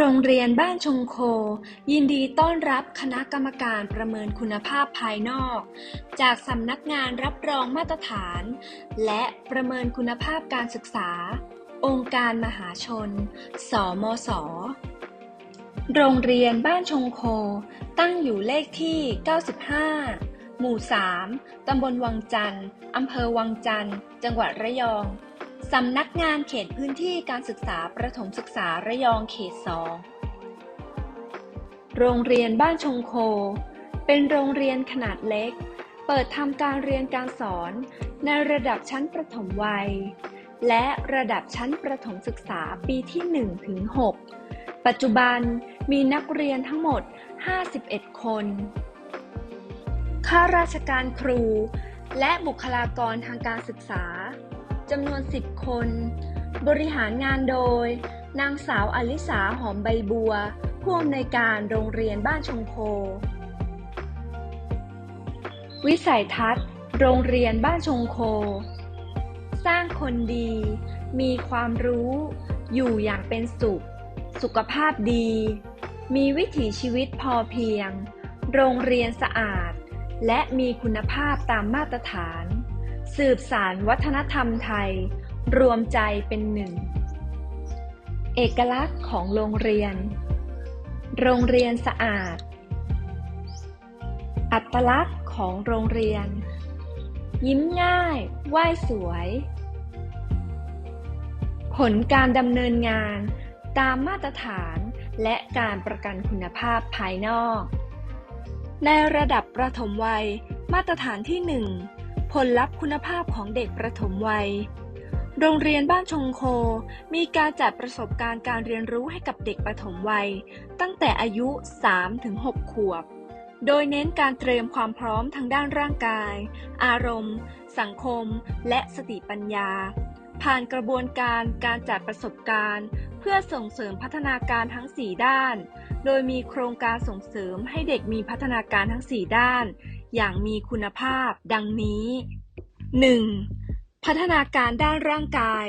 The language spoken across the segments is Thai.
โรงเรียนบ้านชงโค ยินดีต้อนรับคณะกรรมการประเมินคุณภาพภายนอก จากสำนักงานรับรองมาตรฐาน และประเมินคุณภาพการศึกษา องค์การมหาชน สมส โรงเรียนบ้านชงโค ตั้งอยู่เลขที่ 95 หมู่ 3 ตำบลวังจันทร์อำเภอวังจันทร์ จังหวัดระยอง สำนักงานเขตพื้นที่การศึกษาประถมศึกษาระยองเขต 2 โรงเรียนบ้านชงโค เป็นโรงเรียนขนาดเล็ก เปิดทำการเรียนการสอนในระดับชั้นประถมวัย และระดับชั้นประถมศึกษาปีที่1ถึง6ปัจจุบันมีนักเรียนทั้งหมด 51 คนข้าราชการครู และบุคลากรทางการศึกษา จำนวน 10 คน บริหารงานโดย นางสาวอลิสาหอมใบบัว ผู้อำนวยการโรงเรียนบ้านชงโควิสัยทัศน์ โรงเรียนบ้านชงโค สร้างคนดี มีความรู้ อยู่อย่างเป็นสุข สุขภาพดี มีวิถีชีวิตพอเพียง โรงเรียนสะอาด และมีคุณภาพตามมาตรฐาน สืบสารวัฒนธรรมไทย รวมใจเป็นหนึ่ง เอกลักษณ์ของโรงเรียน โรงเรียนสะอาด อัตลักษณ์ของโรงเรียน ยิ้มง่ายไหว้สวย ผลการดำเนินงานตามมาตรฐานและการประกันคุณภาพภายนอก ในระดับประถมวัย มาตรฐานที่ 1 ผลลัพธ์คุณภาพของเด็กประถมวัย โรงเรียนบ้านชงโค มีการจัดประสบการณ์การเรียนรู้ให้กับเด็กประถมวัย ตั้งแต่อายุ 3-6 ขวบ โดยเน้นการเตรียมความพร้อมทางด้านร่างกาย อารมณ์ สังคม และสติปัญญา ผ่านกระบวนการการจัดประสบการณ์ เพื่อส่งเสริมพัฒนาการทั้ง 4 ด้าน โดยมีโครงการส่งเสริมให้เด็กมีพัฒนาการทั้ง 4 ด้าน อย่างมีคุณภาพ ดังนี้ 1. พัฒนาการด้านร่างกาย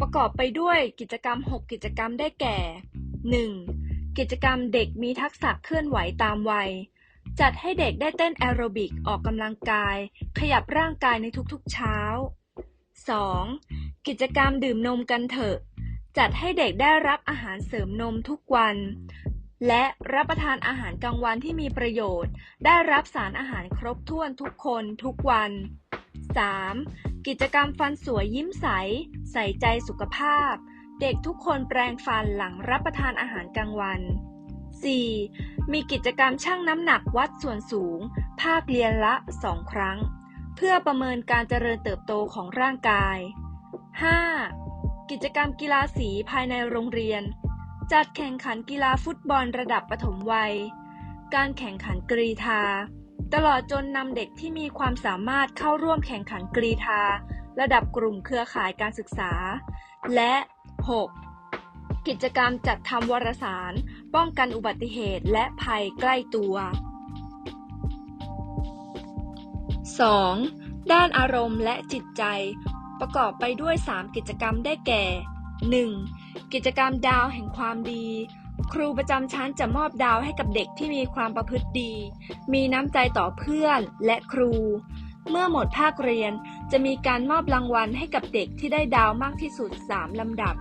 ประกอบไปด้วยกิจกรรม 6 กิจกรรมได้แก่ 1. กิจกรรมเด็กมีทักษะเคลื่อนไหวตามวัย จัดให้เด็กได้เต้นแอโรบิกออกกำลังกาย ขยับร่างกายในทุกๆเช้า 2. กิจกรรมดื่มนมกันเถอะ จัดให้เด็กได้รับอาหารเสริมนมทุกวัน และรับประทานอาหารกลางวันที่มีประโยชน์ ได้รับสารอาหารครบถ้วนทุกคนทุกวัน 3. กิจกรรมฟันสวยยิ้มใส ใส่ใจสุขภาพ เด็กทุกคนแปรงฟันหลังรับประทานอาหารกลางวัน 4. มีกิจกรรมชั่งน้ำหนักวัดส่วนสูง ภาคเรียนละ 2 ครั้ง เพื่อประเมินการเจริญเติบโตของร่างกาย 5. กิจกรรมกีฬาสีภายในโรงเรียน จัดแข่งขันกีฬาฟุตบอลระดับปฐมวัย การแข่งขันกรีธา ตลอดจนนำเด็กที่มีความสามารถเข้าร่วมแข่งขันกรีธา ระดับกลุ่มเครือข่ายการศึกษา และ 6. กิจกรรมจัดทำวารสาร ป้องกันอุบัติเหตุและภัยใกล้ตัว 2. ด้านอารมณ์และจิตใจ ประกอบไปด้วย 3 กิจกรรมได้แก่ 1. กิจกรรมดาวแห่งความดี ครูประจำชั้นจะมอบดาวให้กับเด็กที่มีความประพฤติดี มีน้ำใจต่อเพื่อนและครู เมื่อหมดภาคเรียนจะมีการมอบรางวัลให้กับเด็กที่ได้ดาวมากที่สุด 3 ลำดับ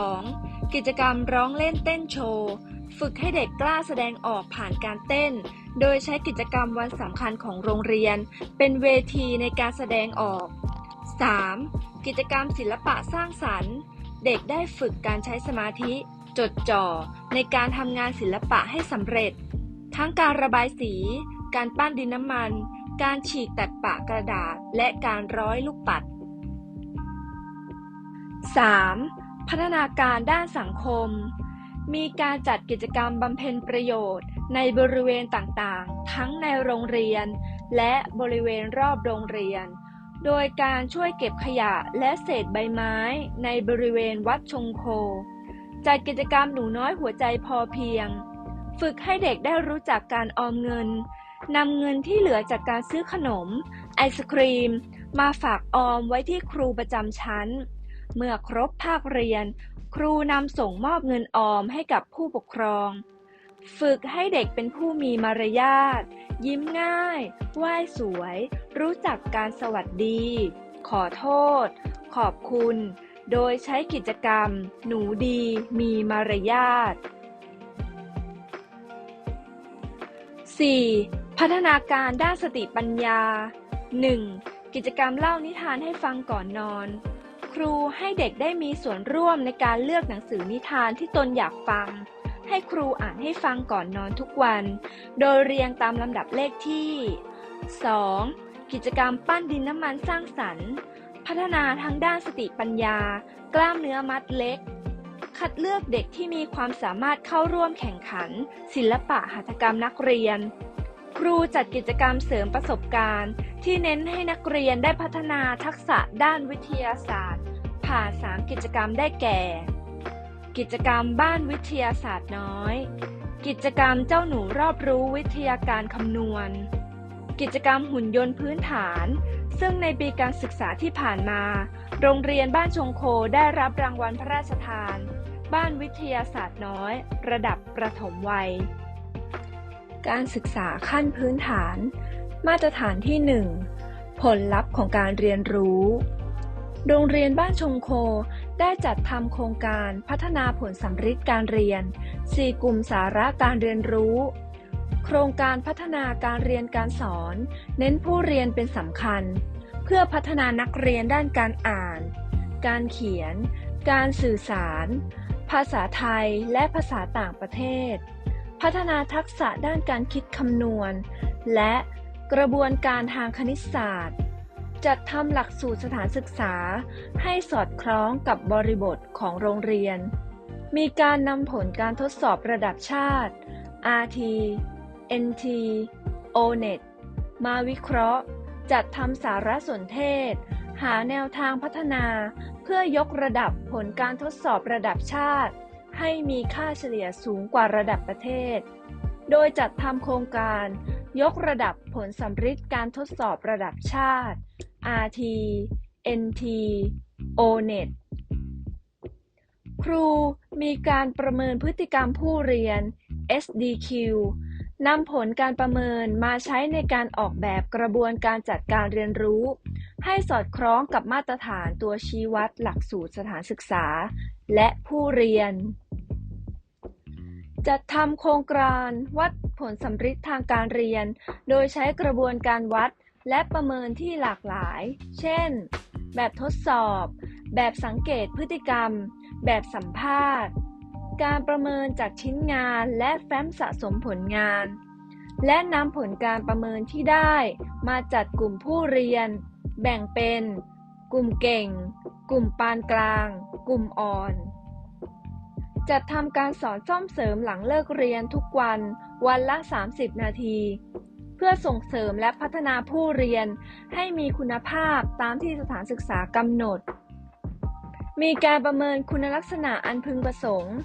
2. กิจกรรมร้องเล่นเต้นโชว์ ฝึกให้เด็กกล้าแสดงออกผ่านการเต้น โดยใช้กิจกรรมวันสำคัญของโรงเรียน เป็นเวทีในการแสดงออก 3. กิจกรรมศิลปะสร้างสรรค์ เด็กได้ฝึกการใช้สมาธิ จดจ่อ ในการทำงานศิลปะให้สำเร็จ ทั้งการระบายสี การปั้นดินน้ำมัน การฉีกตัดปะกระดาษ และการร้อยลูกปัด 3. พัฒนาการด้านสังคม มีการจัดกิจกรรมบำเพ็ญประโยชน์ ในบริเวณต่างๆ ทั้งในโรงเรียน และบริเวณรอบโรงเรียน โดยการช่วยเก็บขยะและเศษใบไม้ในบริเวณวัดชงโค จัดกิจกรรมหนูน้อยหัวใจพอเพียง ฝึกให้เด็กได้รู้จักการออมเงินนำเงินที่เหลือจากการซื้อขนม ไอศครีม มาฝากออมไว้ที่ครูประจำชั้น เมื่อครบภาคเรียน ครูนำส่งมอบเงินออมให้กับผู้ปกครอง ฝึกให้เด็กเป็นผู้มีมารยาท ยิ้มง่าย ไหว้สวย รู้จักการสวัสดี ขอโทษ ขอบคุณ โดยใช้กิจกรรม หนูดีมีมารยาท 4. พัฒนาการด้านสติปัญญา 1. กิจกรรมเล่านิทานให้ฟังก่อนนอน ครูให้เด็กได้มีส่วนร่วมในการเลือกหนังสือนิทานที่ตนอยากฟัง ให้ครูอ่านให้ฟังก่อนนอนทุกวัน โดยเรียงตามลำดับเลขที่ 2. กิจกรรมปั้นดินน้ำมันสร้างสรรค์ พัฒนาทั้งด้านสติปัญญา กล้ามเนื้อมัดเล็ก คัดเลือกเด็กที่มีความสามารถเข้าร่วมแข่งขัน ศิลปะหัตถกรรมนักเรียน ครูจัดกิจกรรมเสริมประสบการณ์ ที่เน้นให้นักเรียนได้พัฒนาทักษะด้านวิทยาศาสตร์ ผ่าน3กิจกรรมได้แก่ กิจกรรมบ้านวิทยาศาสตร์น้อย กิจกรรมเจ้าหนูรอบรู้วิทยาการคำนวณ กิจกรรมหุ่นยนต์พื้นฐาน ซึ่งในปีการศึกษาที่ผ่านมา โรงเรียนบ้านชงโคได้รับรางวัลพระราชทาน บ้านวิทยาศาสตร์น้อย ระดับประถมวัย การศึกษาขั้นพื้นฐาน มาตรฐานที่ 1 ผลลัพธ์ของการเรียนรู้โรงเรียนบ้านชงโค ได้จัดทำโครงการพัฒนาผลสัมฤทธิ์การเรียน 4 กลุ่มสาระการเรียนรู้ โครงการพัฒนาการเรียนการสอน เน้นผู้เรียนเป็นสำคัญ เพื่อพัฒนานักเรียนด้านการอ่าน การเขียน การสื่อสาร ภาษาไทยและภาษาต่างประเทศ พัฒนาทักษะด้านการคิดคำนวณ และกระบวนการทางคณิตศาสตร์ จัดทำหลักสูตรสถานศึกษาให้สอดคล้องกับบริบทของโรงเรียน มีการนำผลการทดสอบระดับชาติ RT NT ONET มาวิเคราะห์ จัดทำสารสนเทศ หาแนวทางพัฒนา เพื่อยกระดับผลการทดสอบระดับชาติ ให้มีค่าเฉลี่ยสูงกว่าระดับประเทศ โดยจัดทำโครงการ ยกระดับผลสัมฤทธิ์การทดสอบระดับชาติ RT NT ONET ครูมีการประเมินพฤติกรรมผู้เรียน SDQ นำผลการประเมินมาใช้ในการออกแบบกระบวนการจัดการเรียนรู้ ให้สอดคล้องกับมาตรฐานตัวชี้วัดหลักสูตรสถานศึกษา และผู้เรียน จัดทำโครงการวัด ผลสัมฤทธิ์ทางการเรียน โดยใช้กระบวนการวัดและประเมินที่หลากหลาย เช่น แบบทดสอบ แบบสังเกตพฤติกรรม แบบสัมภาษณ์ การประเมินจากชิ้นงานและแฟ้มสะสมผลงาน และนำผลการประเมินที่ได้ มาจัดกลุ่มผู้เรียน แบ่งเป็น กลุ่มเก่ง กลุ่มปานกลาง กลุ่มอ่อน จัดทำการสอนซ่อมเสริมหลังเลิกเรียนทุกวัน วันละ 30 นาที เพื่อส่งเสริมและพัฒนาผู้เรียนให้มีคุณภาพตามที่สถานศึกษากำหนด มีการประเมินคุณลักษณะอันพึงประสงค์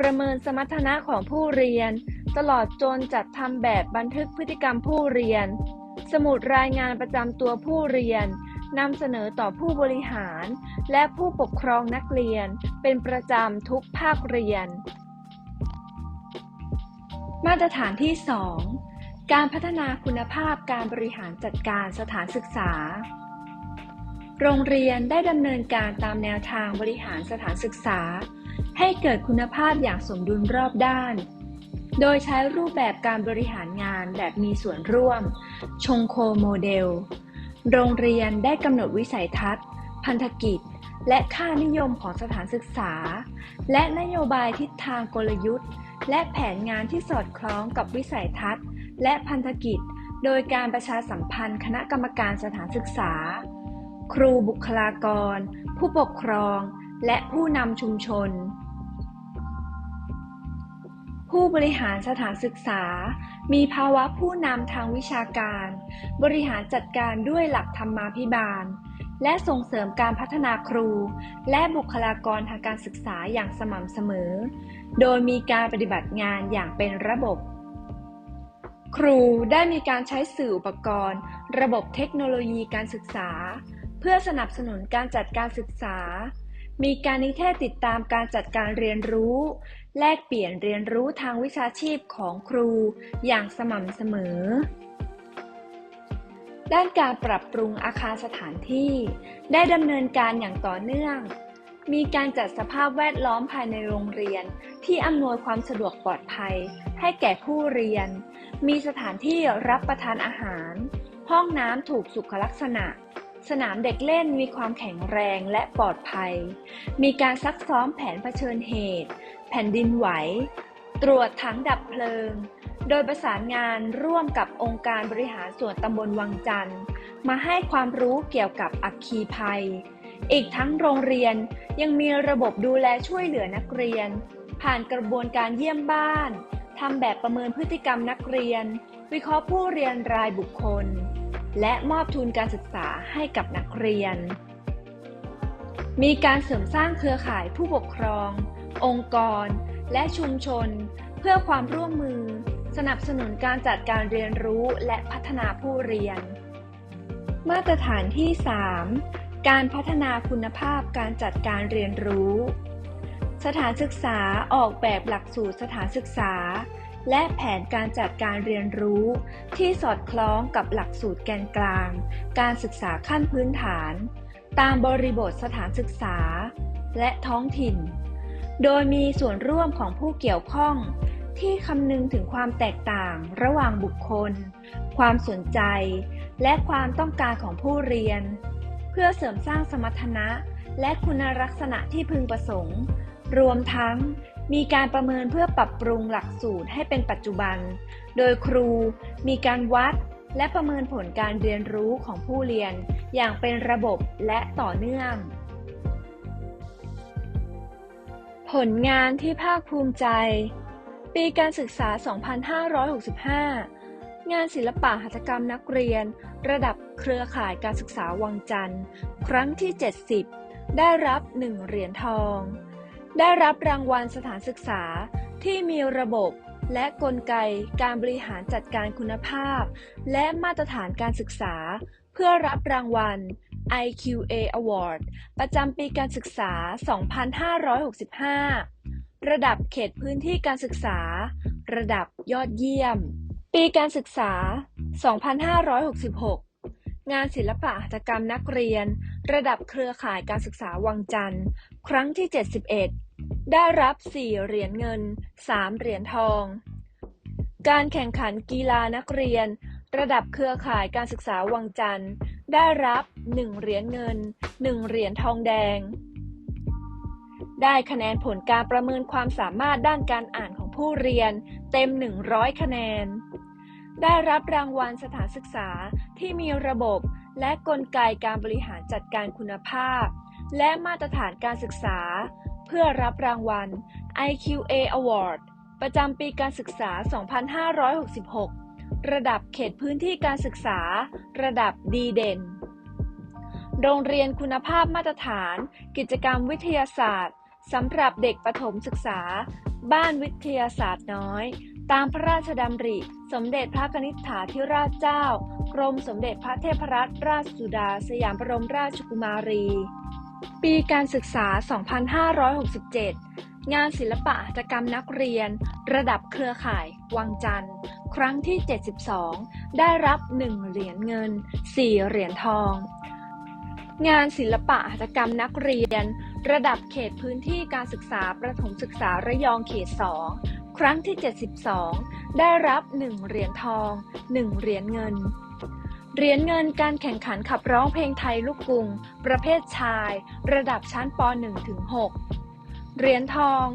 ประเมินสมรรถนะของผู้เรียน ตลอดจนจัดทำแบบบันทึกพฤติกรรมผู้เรียน สมุดรายงานประจำตัวผู้เรียนนำเสนอต่อผู้บริหาร และผู้ปกครองนักเรียนเป็นประจำทุกภาคเรียน มาตรฐานที่ 2 การพัฒนาคุณภาพการบริหารจัดการสถานศึกษา โรงเรียนได้ดำเนินการตามแนวทางบริหารสถานศึกษา ให้เกิดคุณภาพอย่างสมดุลรอบด้านโดยใช้รูปแบบการบริหารงานแบบมีส่วนร่วม ชงโคโมเดล โรงเรียนได้กำหนดวิสัยทัศน์ พันธกิจ และค่านิยมของสถานศึกษา และนโยบายทิศทางกลยุทธ์ และแผนงานที่สอดคล้องกับวิสัยทัศน์ และพันธกิจ โดยการประชาสัมพันธ์คณะกรรมการสถานศึกษา ครูบุคลากร ผู้ปกครอง และผู้นำชุมชน ผู้บริหารสถานศึกษา มีภาวะผู้นำทางวิชาการ บริหารจัดการด้วยหลักธรรมาภิบาล และส่งเสริมการพัฒนาครู และบุคลากรทางการศึกษาอย่างสม่ำเสมอ โดยมีการปฏิบัติงานอย่างเป็นระบบ ครูได้มีการใช้สื่ออุปกรณ์ ระบบเทคโนโลยีการศึกษา เพื่อสนับสนุนการจัดการศึกษา มีการนิเทศติดตามการจัดการเรียนรู้ แลกเปลี่ยนเรียนรู้ทางวิชาชีพของครูอย่างสม่ำเสมอ ด้านการปรับปรุงอาคารสถานที่ ได้ดำเนินการอย่างต่อเนื่อง มีการจัดสภาพแวดล้อมภายในโรงเรียน ที่อำนวยความสะดวกปลอดภัย ให้แก่ผู้เรียน มีสถานที่รับประทานอาหาร ห้องน้ำถูกสุขลักษณะ สนามเด็กเล่นมีความแข็งแรงและปลอดภัย มีการซักซ้อมแผนเผชิญเหตุ แผ่นดินไหว ตรวจถังดับเพลิง โดยประสานงานร่วมกับองค์การบริหารส่วนตำบลวังจันทร์ มาให้ความรู้เกี่ยวกับอัคคีภัย อีกทั้งโรงเรียนยังมีระบบดูแลช่วยเหลือนักเรียน ผ่านกระบวนการเยี่ยมบ้านทำแบบประเมินพฤติกรรมนักเรียน วิเคราะห์ผู้เรียนรายบุคคล และมอบทุนการศึกษาให้กับนักเรียน มีการเสริมสร้างเครือข่ายผู้ปกครอง องค์กร และชุมชน เพื่อความร่วมมือ สนับสนุนการจัดการเรียนรู้และพัฒนาผู้เรียน มาตรฐานที่ 3 การพัฒนาคุณภาพการจัดการเรียนรู้ สถานศึกษาออกแบบหลักสูตรสถานศึกษา และแผนการจัดการเรียนรู้ ที่สอดคล้องกับหลักสูตรแกนกลาง การศึกษาขั้นพื้นฐาน ตามบริบทสถานศึกษา และท้องถิ่น โดยมีส่วนร่วมของผู้เกี่ยวข้อง ที่คำนึงถึงความแตกต่างระหว่างบุคคล ความสนใจ และความต้องการของผู้เรียน เพื่อเสริมสร้างสมรรถนะ และคุณลักษณะที่พึงประสงค์ รวมทั้งมีการประเมินเพื่อปรับปรุงหลักสูตรให้เป็นปัจจุบัน โดยครูมีการวัดและประเมินผลการเรียนรู้ของผู้เรียนอย่างเป็นระบบและต่อเนื่อง ผลงานที่ภาคภูมิใจ ปีการศึกษา 2565 งานศิลปะหัตถกรรมนักเรียน ระดับเครือข่ายการศึกษาวังจันทร์ ครั้งที่ 70 ได้รับ 1 เหรียญทอง ได้รับรางวัลสถานศึกษาที่มีระบบและกลไกการบริหารจัดการคุณภาพ และมาตรฐานการศึกษา เพื่อรับรางวัล IQA Award ประจำปีการศึกษา 2565 ระดับเขตพื้นที่การศึกษา ระดับยอดเยี่ยม ปีการศึกษา 2566 งานศิลปะหัตถกรรมนักเรียน ระดับเครือข่ายการศึกษาวังจันทร์ ครั้งที่ 71 ได้รับ 4 เหรียญเงิน 3 เหรียญทอง การแข่งขันกีฬานักเรียน ระดับเครือข่ายการศึกษาวังจันทร์ ได้รับ 1 เหรียญเงิน 1 เหรียญทองแดง ได้คะแนนผลการประเมินความสามารถด้านการอ่านของผู้เรียน เต็ม 100 คะแนน ได้รับรางวัลสถานศึกษาที่มีระบบและกลไกการบริหารจัดการคุณภาพ และมาตรฐานการศึกษา เพื่อรับรางวัล IQA Award ประจำปีการศึกษา 2566 ระดับเขตพื้นที่การศึกษา ระดับดีเด่น โรงเรียนคุณภาพมาตรฐาน กิจกรรมวิทยาศาสตร์ สำหรับเด็กประถมศึกษา บ้านวิทยาศาสตร์น้อย ตามพระราชดำริ สมเด็จพระนิษฐาธิราชเจ้า กรมสมเด็จพระเทพรัตนราชสุดา สยามบรมราชกุมารี ปีการศึกษา 2567 งานศิลปะหัตถกรรมนักเรียน ระดับเครือข่าย วังจันทร์ ครั้งที่ 72 ได้รับ 1 เหรียญเงิน 4 เหรียญทอง งานศิลปะหัตถกรรมนักเรียน ระดับเขตพื้นที่การศึกษาประถมศึกษาระยองเขต 2 ครั้งที่ 72 ได้รับ 1 เหรียญทอง 1 เหรียญเงิน เหรียญเงินการแข่งขันขับร้องเพลงไทยลูกกรุง ประเภทชาย ระดับชั้นป .1 ถึง 6 เหรียญทอง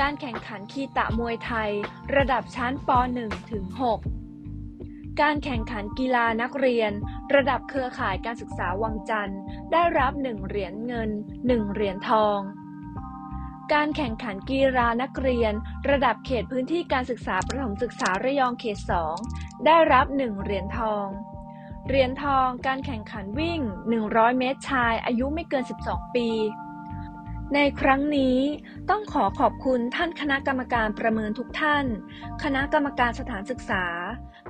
การแข่งขันคีตะมวยไทย ระดับชั้นป .1 ถึง 6 การแข่งขันกีฬานักเรียน ระดับเครือข่ายการศึกษาวังจันทร์ ได้รับ 1 เหรียญเงิน 1 เหรียญทอง การแข่งขันกีฬานักเรียน ระดับเขตพื้นที่การศึกษาประถมศึกษาระยองเขต 2 ได้รับ 1 เหรียญทอง เหรียญทองการแข่งขันวิ่ง 100 เมตรชาย อายุไม่เกิน 12 ปี ในครั้งนี้ต้องขอขอบคุณท่านคณะกรรมการประเมินทุกท่าน คณะกรรมการสถานศึกษา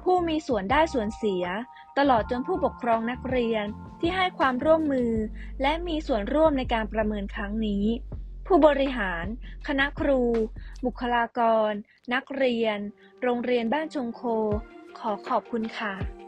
ผู้มีส่วนได้ส่วนเสีย ตลอดจนผู้ปกครองนักเรียนที่ให้ความร่วมมือ และมีส่วนร่วมในการประเมินครั้งนี้ ผู้บริหาร คณะครู บุคลากร นักเรียน โรงเรียนบ้านชงโค ขอขอบคุณค่ะ